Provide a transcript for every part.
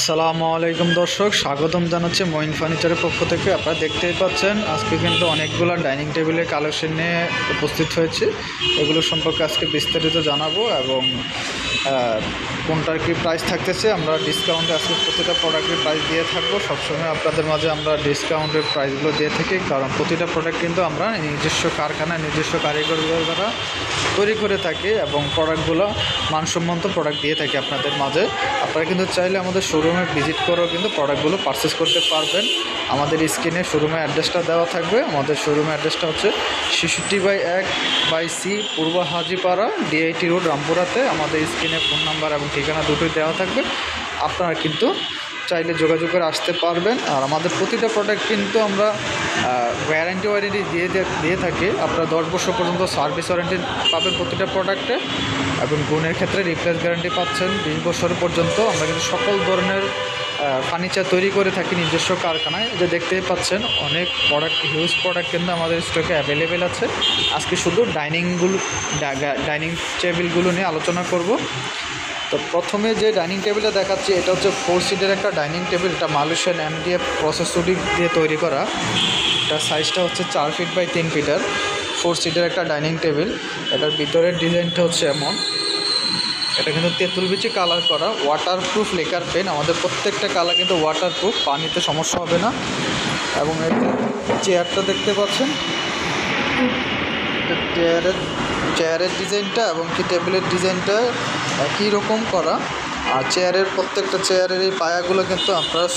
আসসালামু আলাইকুম দর্শক, স্বাগতম জানাচ্ছি মইন ফার্নিচারের পক্ষ থেকে। আপনারা দেখতেই পাচ্ছেন, আজকে কিন্তু অনেকগুলো ডাইনিং টেবিলের কালেকশন নিয়ে উপস্থিত হয়েছে। এগুলো সম্পর্কে আজকে বিস্তারিত জানাব এবং কোনটার কি প্রাইস থাকতেছে, আমরা ডিসকাউন্টে আজকে প্রতিটা প্রোডাক্টের প্রাইস দিয়ে থাকব। সবসময় আপনাদের মাঝে আমরা ডিসকাউন্টের প্রাইসগুলো দিয়ে থাকি, কারণ প্রতিটা প্রোডাক্ট কিন্তু আমরা নিজস্ব কারখানায়, নিজস্ব কারিগরদের দ্বারা তৈরি করে থাকি এবং প্রোডাক্টগুলো মানসম্মত প্রোডাক্ট দিয়ে থাকি আপনাদের মাঝে। আপনারা কিন্তু চাইলে আমাদের শোরুমে ভিজিট করেও কিন্তু প্রোডাক্টগুলো পারচেস করতে পারবেন। আমাদের স্ক্রিনে শোরুমের অ্যাড্রেসটা দেওয়া থাকবে। আমাদের শোরুমের অ্যাড্রেসটা হচ্ছে শিশুটি বাই এক by C Purba Hajipara DIT road রামপুরাতে। আমাদের স্ক্রিনে ফোন নাম্বার এবং ঠিকানা দুটোই দেওয়া থাকবে। আপনারা কিন্তু চাইলে যোগাযোগ করে আসতে পারবেন। আর আমাদের প্রতিটা প্রোডাক্ট কিন্তু আমরা ওয়ারেন্টি ওয়ারেন্টি দিয়ে দিয়ে- থাকি। আপনারা দশ বছর পর্যন্ত সার্ভিস ওয়ারেন্টি পাবেন প্রতিটা প্রোডাক্টে এবং গুণের ক্ষেত্রে রিপ্লেস গ্যারান্টি পাচ্ছেন। বিশ বছর পর্যন্ত আমরা কিন্তু সকল ধরনের ফার্নিচার তৈরি করে থাকি নিজস্ব কারখানায়। যে দেখতেই পাচ্ছেন, অনেক প্রোডাক্ট হিউজ প্রোডাক্ট কিন্তু আমাদের স্টকে অ্যাভেলেবেল আছে। আজকে শুধু ডাইনিংগুলো ডাইনিং টেবিলগুলো নিয়ে আলোচনা করব। তো প্রথমে যে ডাইনিং টেবিলটা দেখাচ্ছি, এটা হচ্ছে ফোর সিটের একটা ডাইনিং টেবিল। এটা মালয়েশিয়ান এমডিএফ প্রসেসরি দিয়ে তৈরি করা। এটার সাইজটা হচ্ছে চার ফিট বাই তিন ফিটার ফোর সিটের একটা ডাইনিং টেবিল। এটার ভিতরের ডিজাইনটা হচ্ছে এমন। এটা কিন্তু তেঁতুল বিচি কালার করা। ওয়াটারপ্রুফ লেকার পেন আমাদের প্রত্যেকটা কালার কিন্তু ওয়াটারপ্রুফ পানিতে সমস্যা হবে না। এবং এর চেয়ারটা দেখতে পাচ্ছেন, এটা চেয়ারের চেয়ারের ডিজাইনটা এবং কি টেবিলের ডিজাইনটা একই রকম করা। আর চেয়ারের প্রত্যেকটা চেয়ারের এই পায়াগুলো কিন্তু আপনারা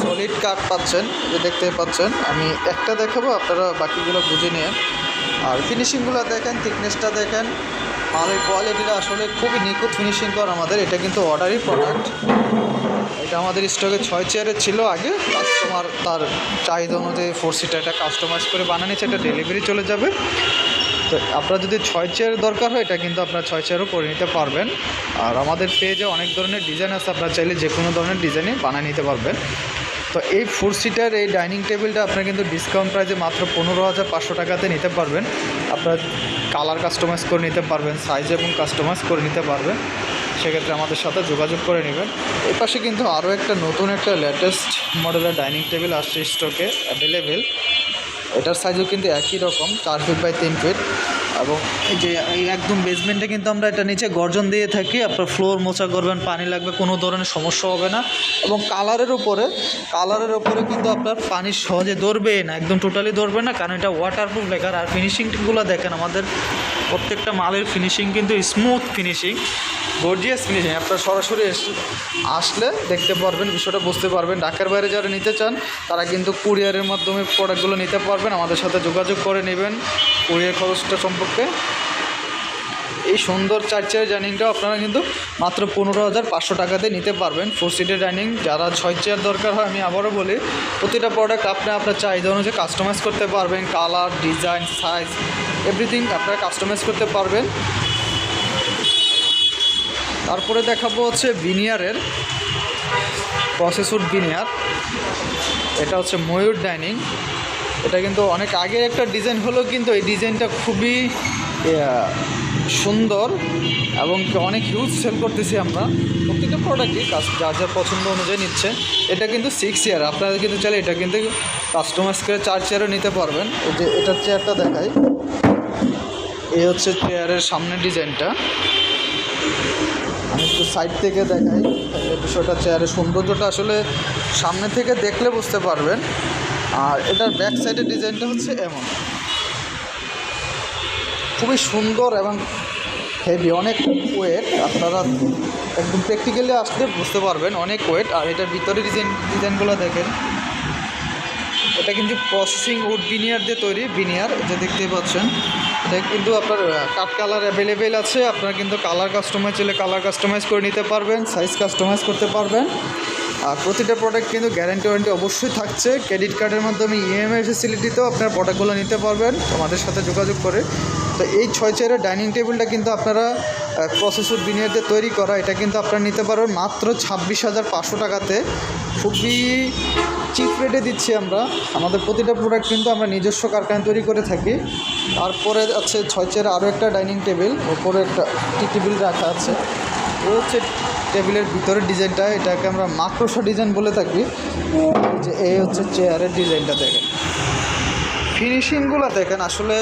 সলিড কাঠ পাচ্ছেন যে দেখতে পাচ্ছেন। আমি একটা দেখাবো, আপনারা বাকিগুলো বুঝে নিয়ে। আর ফিনিশিংগুলো দেখেন থিকনেসটা দেখেন। আর মালের কোয়ালিটিটা আসলে খুবই নিখুঁত ফিনিশিং করা আমাদের, এটা কিন্তু অর্ডারই প্রোডাক্ট এটা আমাদের স্টকে ছয় চেয়ারের ছিল আগে কাস্টমার তার চাহিদা অনুযায়ী ফোর সিটার এটা কাস্টমাইজ করে বানানিছে এটা ডেলিভারি চলে যাবে। তো আপনার যদি ছয় চেয়ার দরকার হয়, এটা কিন্তু আপনার ছয় চেয়ারও করে নিতে পারবেন। আর আমাদের পেজে অনেক ধরনের ডিজাইন আছে, আপনার চাইলে যে কোনো ধরনের ডিজাইনই বানিয়ে নিতে পারবেন। তো এই ফোর সিটার এই ডাইনিং টেবিলটা আপনার কিন্তু ডিসকাউন্ট প্রাইসে মাত্র পনেরো হাজার পাঁচশো টাকাতে নিতে পারবেন। আপনার কালার কাস্টমাইজ করে নিতে পারবেন সাইজ এবং কাস্টমাইজ করে নিতে পারবেন। সেক্ষেত্রে আমাদের সাথে যোগাযোগ করে নেবেন। এই পাশে কিন্তু আরও একটা নতুন একটা লেটেস্ট মডেলের ডাইনিং টেবিল আসছে স্টকে অ্যাভেলেবেল এটার সাইজও কিন্তু একই রকম, চার ফিট বাই তিন ফিট এবং এই যে একদম বেসমেন্টে কিন্তু আমরা এটা নিচে গর্জন দিয়ে থাকি। আপনার ফ্লোর মোছা করবেন, পানি লাগবে, কোনো ধরনের সমস্যা হবে না। এবং কালারের উপরে কালারের উপরে কিন্তু আপনার পানি সহজে ধরবে না, একদম টোটালি ধরবে না। কারণ এটা ওয়াটারপ্রুফ লেখার আর ফিনিশিংগুলো দেখেন আমাদের প্রত্যেকটা মালের ফিনিশিং কিন্তু স্মুথ ফিনিশিং গর্জিয়াস ফিনিশিং আপনার সরাসরি আসলে দেখতে পারবেন, বিষয়টা বুঝতে পারবেন। ঢাকার বাইরে যারা নিতে চান, তারা কিন্তু কুরিয়ারের মাধ্যমে প্রোডাক্টগুলো নিতে পারবেন। আমাদের সাথে যোগাযোগ করে নেবেন কুরিয়ার খরচটা সম্পর্কে। এই সুন্দর চার চেয়ার ডাইনিংটাও আপনারা কিন্তু মাত্র পনেরো হাজার পাঁচশো টাকাতে নিতে পারবেন। ফোর সিটের ডাইনিং যারা ছয় চেয়ার দরকার হয়, আমি আবারও বলি, প্রতিটা প্রোডাক্ট আপনি আপনার চাহিদা অনুযায়ী কাস্টমাইজ করতে পারবেন। কালার ডিজাইন সাইজ এভরিথিং আপনারা কাস্টমাইজ করতে পারবেন। তারপরে দেখাবো হচ্ছে বিনিয়ারের প্রসেসর বিনিয়ার এটা হচ্ছে ময়ূর ডাইনিং। এটা কিন্তু অনেক আগের একটা ডিজাইন হলো কিন্তু এই ডিজাইনটা খুবই সুন্দর এবং অনেক হিউজ সেল করতেছি আমরা। প্রত্যেকটা প্রোডাক্টই কাজ যার যার পছন্দ অনুযায়ী নিচ্ছে। এটা কিন্তু সিক্স ইয়ার আপনারা কিন্তু চাইলে এটা কিন্তু কাস্টমাইজ করে চার চেয়ারও নিতে পারবেন। এই যে এটার চেয়ারটা দেখাই। এই হচ্ছে চেয়ারের সামনের ডিজাইনটা আমি একটু সাইড থেকে দেখাই। বিষয়টা চেয়ারের সৌন্দর্যটা আসলে সামনে থেকে দেখলে বুঝতে পারবেন। আর এটার ব্যাক সাইডের ডিজাইনটা হচ্ছে এমন। খুবই সুন্দর এবং হেভি অনেক ওয়েট আপনারা একদম প্র্যাকটিক্যালি আসলে বুঝতে পারবেন অনেক ওয়েট আর এটার ভিতরে ডিজাইন ডিজাইনগুলো দেখেন। এটা কিন্তু প্রসেসিং উড বিনিয়ার দিয়ে তৈরি বিনিয়ার এটা দেখতেই পাচ্ছেন। এটা কিন্তু আপনার কাট কালার অ্যাভেলেবেল আছে, আপনারা কিন্তু কালার কাস্টমাইজ চাইলে কালার কাস্টমাইজ করে নিতে পারবেন সাইজ কাস্টমাইজ করতে পারবেন। আর প্রতিটা প্রোডাক্ট কিন্তু গ্যারান্টি ওয়ারেন্টি অবশ্যই থাকছে। ক্রেডিট কার্ডের মাধ্যমে ইএমআই ফেসিলিটিতেও আপনার প্রোডাক্টগুলো নিতে পারবেন। আমাদের সাথে যোগাযোগ করে তো এই ছয় চেয়ারের ডাইনিং টেবিলটা কিন্তু আপনারা প্রসেসর বিনিয়ার দিয়ে তৈরি করা, এটা কিন্তু আপনারা নিতে পারবেন মাত্র ছাব্বিশ হাজার পাঁচশো টাকাতে। খুবই চিপ রেটে দিচ্ছি আমরা। আমাদের প্রতিটা প্রোডাক্ট কিন্তু আমরা নিজস্ব কারখানায় তৈরি করে থাকি। তারপরে আছে ছয় চেয়ার আরও একটা ডাইনিং টেবিল, ওপরে একটা টি টেবিল রাখা আছে। ও হচ্ছে টেবিলের ভিতরের ডিজাইনটা, এটাকে আমরা মাকড়সা ডিজাইন বলে থাকি। যে এই হচ্ছে চেয়ারের ডিজাইনটা দেখেন। ফিনিশিংগুলো দেখেন, আসলে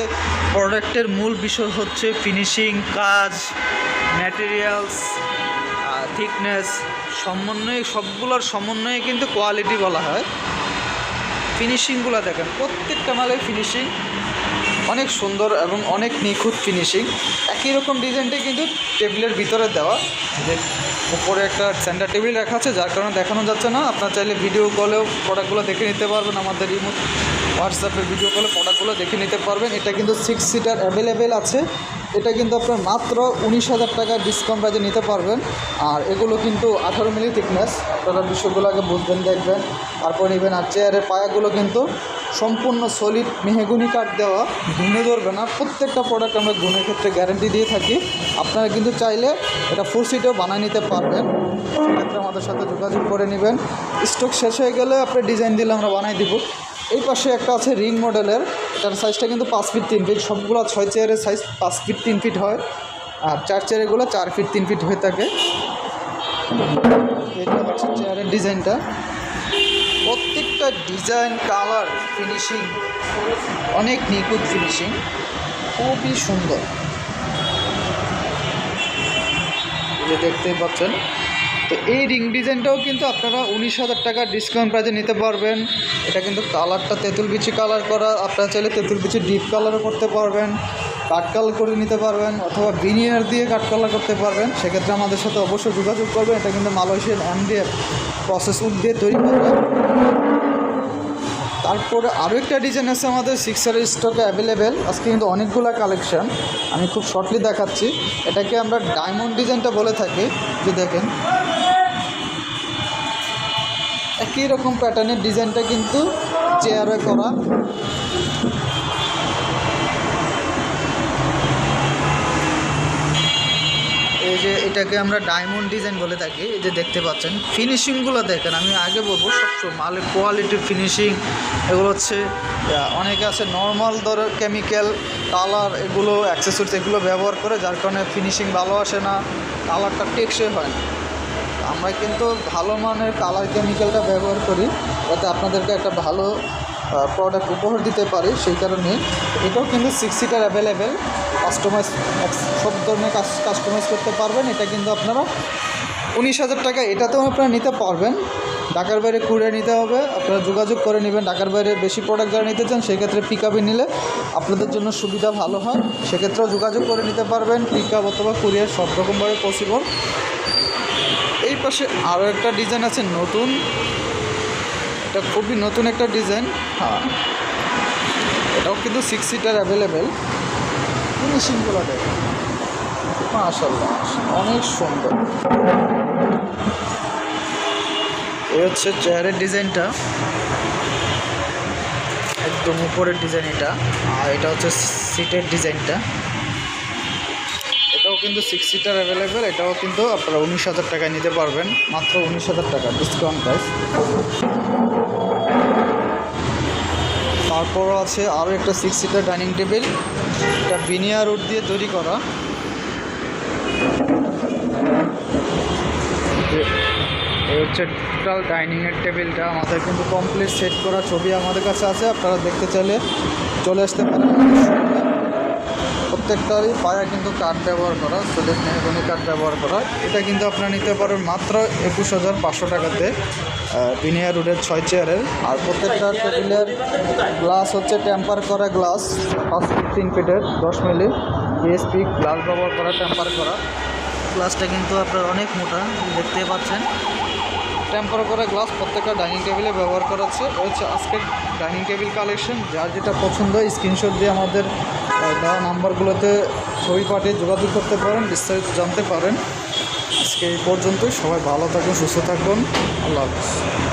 প্রোডাক্টের মূল বিষয় হচ্ছে ফিনিশিং কাজ ম্যাটেরিয়ালস থিকনেস সমন্বয়ে, সবগুলোর সমন্বয়ে কিন্তু কোয়ালিটি বলা হয়। ফিনিশিংগুলো দেখেন, প্রত্যেকটা মালের ফিনিশিং অনেক সুন্দর এবং অনেক নিখুঁত ফিনিশিং একই রকম ডিজাইনটাই কিন্তু টেবিলের ভিতরে দেওয়া। যে উপরে একটা সেন্টার টেবিল রাখা আছে, যার কারণে দেখানো যাচ্ছে না। আপনার চাইলে ভিডিও কলেও প্রোডাক্টগুলো দেখে নিতে পারবেন আমাদের ইমো হোয়াটসঅ্যাপে ভিডিও কলে প্রোডাক্টগুলো দেখে নিতে পারবেন। এটা কিন্তু সিক্স সিটার অ্যাভেলেবেল আছে। এটা কিন্তু আপনার মাত্র উনিশ হাজার টাকা ডিসকাউন্ট প্রাইজে নিতে পারবেন। আর এগুলো কিন্তু আঠারো মিলি থিকনেস আপনারা বিষয়গুলো আগে বুঝবেন, দেখবেন। তারপর নেবেন আর চেয়ারের পায়াগুলো কিন্তু সম্পূর্ণ সলিড মেহেগুনি কাঠ দেওয়া। গুনে ধরবে না। প্রত্যেকটা প্রোডাক্ট আমরা গুণের ক্ষেত্রে গ্যারেন্টি দিয়ে থাকি। আপনারা কিন্তু চাইলে এটা ফোর সিটেও বানিয়ে নিতে পারবেন। সেক্ষেত্রে আমাদের সাথে যোগাযোগ করে নেবেন। স্টক শেষ হয়ে গেলে আপনি ডিজাইন দিলে আমরা বানাই দিব। এই পাশে একটা আছে রিং মডেলের। এটার সাইজটা কিন্তু পাঁচ ফিট তিন ফিট সবগুলো ছয় চেয়ারের সাইজ পাঁচ ফিট তিন ফিট হয়। আর চার চেয়ারেরগুলো চার ফিট তিন ফিট হয়ে থাকে। এটা হচ্ছে চেয়ারের ডিজাইনটা প্রত্যেকটা ডিজাইন কালার ফিনিশিং অনেক নিখুঁত ফিনিশিং খুবই সুন্দর। যে দেখতেই পাচ্ছেন। তো এই রিং ডিজাইনটাও কিন্তু আপনারা উনিশ হাজার টাকা ডিসকাউন্ট প্রাইজে নিতে পারবেন। এটা কিন্তু কালারটা তেঁতুল বিচি কালার করা। আপনারা চাইলে তেঁতুল বিচি ডিপ কালারও করতে পারবেন কাঠ কালার করে নিতে পারবেন, অথবা বিনিয়ার দিয়ে কাঠ কালার করতে পারবেন। সেক্ষেত্রে আমাদের সাথে অবশ্যই যোগাযোগ করবেন। এটা কিন্তু মালয়েশিয়ান এমডিএফ প্রসেস উড দিয়ে তৈরি করবে তারপরে আরও একটা ডিজাইন আছে আমাদের সিক্সার স্টকে অ্যাভেলেবেল আজকে কিন্তু অনেকগুলো কালেকশান আমি খুব শর্টলি দেখাচ্ছি। এটাকে আমরা ডায়মন্ড ডিজাইনটা বলে থাকি। যে দেখেন একই রকম প্যাটার্নের ডিজাইনটা কিন্তু চেয়ারে করা। এই যে এটাকে আমরা ডায়মন্ড ডিজাইন বলে থাকি, এই যে দেখতে পাচ্ছেন। ফিনিশিংগুলো দেখেন, আমি আগে বলব সবসময় মালের কোয়ালিটি ফিনিশিং এগুলো হচ্ছে অনেকে আছে নর্মাল ধর কেমিক্যাল কালার এগুলো অ্যাক্সেসরিজ এগুলো ব্যবহার করে, যার কারণে ফিনিশিং ভালো আসে না কালারটা টেকসই হয় না। আমরা কিন্তু ভালো মানের কালার কেমিক্যালটা ব্যবহার করি যাতে আপনাদেরকে একটা ভালো প্রোডাক্ট উপহার দিতে পারি সেই কারণে। এটাও কিন্তু সিক্স সিটার অ্যাভেলেবেল কাস্টমাইজ সব ধরনের কাস্টমাইজ করতে পারবেন। এটা কিন্তু আপনারা উনিশ হাজার টাকা এটাতেও আপনারা নিতে পারবেন। ঢাকার বাইরে কুড়িয়ে নিতে হবে, আপনারা যোগাযোগ করে নেবেন। ঢাকার বাইরে বেশি প্রোডাক্ট যারা নিতে চান, সেক্ষেত্রে পিক আপে নিলে আপনাদের জন্য সুবিধা ভালো হয়। সেক্ষেত্রেও যোগাযোগ করে নিতে পারবেন পিক আপ অথবা কুরিয়ার সব রকমভাবে পসিবল পাশে আরও একটা ডিজাইন আছে নতুন। এটা খুবই নতুন একটা ডিজাইন। হ্যাঁ। এটাও কিন্তু সিক্স সিটার অ্যাভেলেবেল ফিনিশিংগুলো দেখেন মাশাল্লাহ অনেক সুন্দর। এই হচ্ছে চেয়ারের ডিজাইনটা। একদম উপরের ডিজাইন এটা। আর এটা হচ্ছে সিটের ডিজাইনটা। কিন্তু সিক্স সিটার অ্যাভেলেবেল এটাও কিন্তু আপনারা উনিশ হাজার টাকায় নিতে পারবেন। মাত্র উনিশ হাজার টাকা ডিসকাউন্ট প্রাইস তারপরও আছে আরও একটা সিক্স সিটার ডাইনিং টেবিল এটা বিনিয়া রুট দিয়ে তৈরি করা। হচ্ছে টোটাল ডাইনিংয়ের টেবিলটা আমাদের কিন্তু কমপ্লিট সেট করা ছবি আমাদের কাছে আছে, আপনারা দেখতে চাইলে চলে আসতে পারেন। প্রত্যেকটারই পায়া কিন্তু কাঠ ব্যবহার করা সোলের মেহগনি কাঠ ব্যবহার করা। এটা কিন্তু আপনারা নিতে পারেন মাত্র একুশ হাজার পাঁচশো টাকাতে বিনিয়া রোডের ছয় চেয়ারের আর প্রত্যেকটা টেবিলের গ্লাস হচ্ছে ট্যাম্পার করা গ্লাস পাঁচ ফিট তিন ফিটের দশ মিলি বিএসপি গ্লাস ব্যবহার করা টেম্পার করা। গ্লাসটা কিন্তু আপনার অনেক মোটা, দেখতে পাচ্ছেন। টেম্পার করা গ্লাস প্রত্যেকটা ডাইনিং টেবিলে ব্যবহার করা হচ্ছে। হচ্ছে আজকের ডাইনিং টেবিল কালেকশন যার যেটা পছন্দ স্ক্রিনশট দিয়ে আমাদের দেওয়া নাম্বারগুলোতে ছবি পাঠিয়ে যোগাযোগ করতে পারেন, বিস্তারিত জানতে পারেন। আজকে এই পর্যন্তই, সবাই ভালো থাকুন, সুস্থ থাকুন। আল্লাহ হাফিজ।